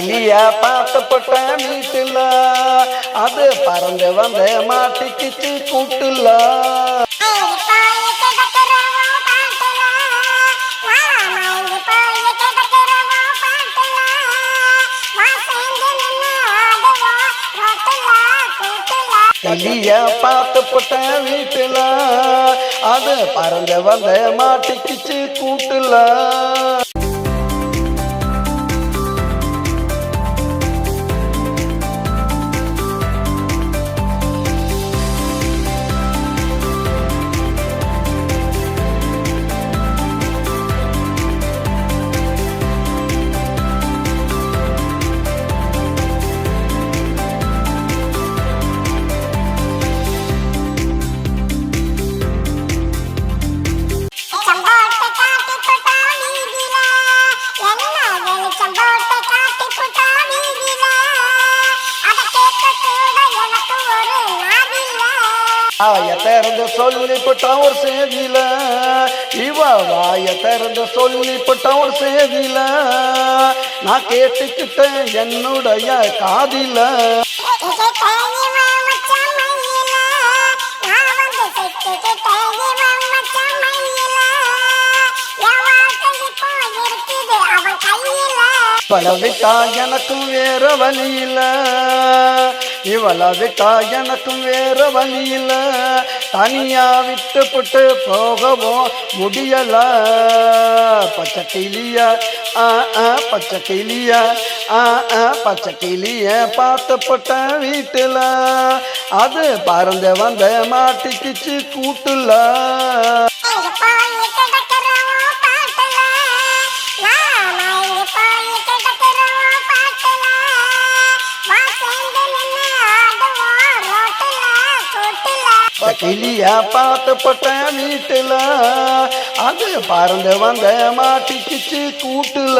கிளிய பார்த்தப்பட்ட வீட்டுல. அது பறந்து வந்த மாட்டிக்கிச்சு கூட்டுல. கிளிய பார்த்தப்பட்ட வீட்டுல. அது பறந்து வந்த மாட்டிக்கிச்சு கூட்டுல. வாய திறந்து சொல்லிப்பட்டான் ஒரு செய்தியில இவ வாய திறந்து சொல்லிப்பட்டான் ஒரு செய்தியில நான் கேட்டுக்கிட்டேன் என்னுடைய காதில. இவளை விட்டா எனக்கும் வேற வழியில. இல்ல எனக்கும் வேற வழி இல்ல தனியா விட்டு புட்டு போகவும் முடியல. பச்சை கிளிய ஆ பச்சை கிளிய ஆ பச்சை கிளிய பார்த்து போட்ட வீட்டில். அது பறந்து வந்த மாட்டிக்கிச்சு கூட்டுல. கிளிய பார்த்துப்பட்ட வீட்டுல. அது பறந்து வந்த மாட்டிக்கிச்சு கூட்டுல.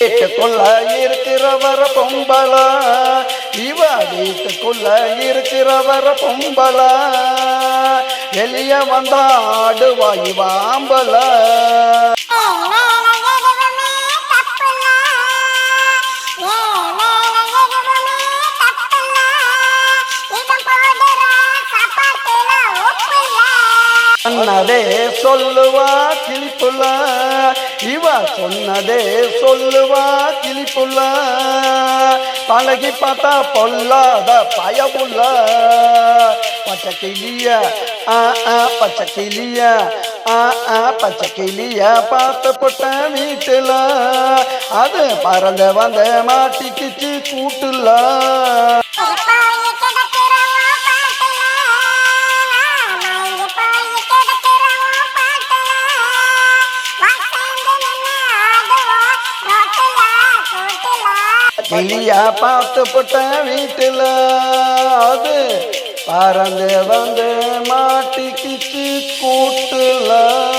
வீட்டுக்குள்ள இருக்கிறவர பொம்பள இவ வீட்டுக்குள்ள இருக்கிறவர பொம்பள வெளிய வந்தா ஆடுவா சொன்னதே சொல்லுவா கிளிப்புள்ள. இவ சொன்னதே சொல்லுவா கிளிப்புள்ள. பழகி பார்த்தா பொல்லாத பயமுள்ள. பச்சை கிளிய ஆ ஆ பச்சை கிளிய ஆ ஆ பச்சை கிளிய பார்த்து போட்ட வீட்டுல. அது பறந்து வந்த மாட்டிக்கிச்சு கூட்டுல. கிளியா பார்த்து போட்ட வீட்டில். அது பறந்து வந்து மாட்டிக்கிச்சு கூட்டுல.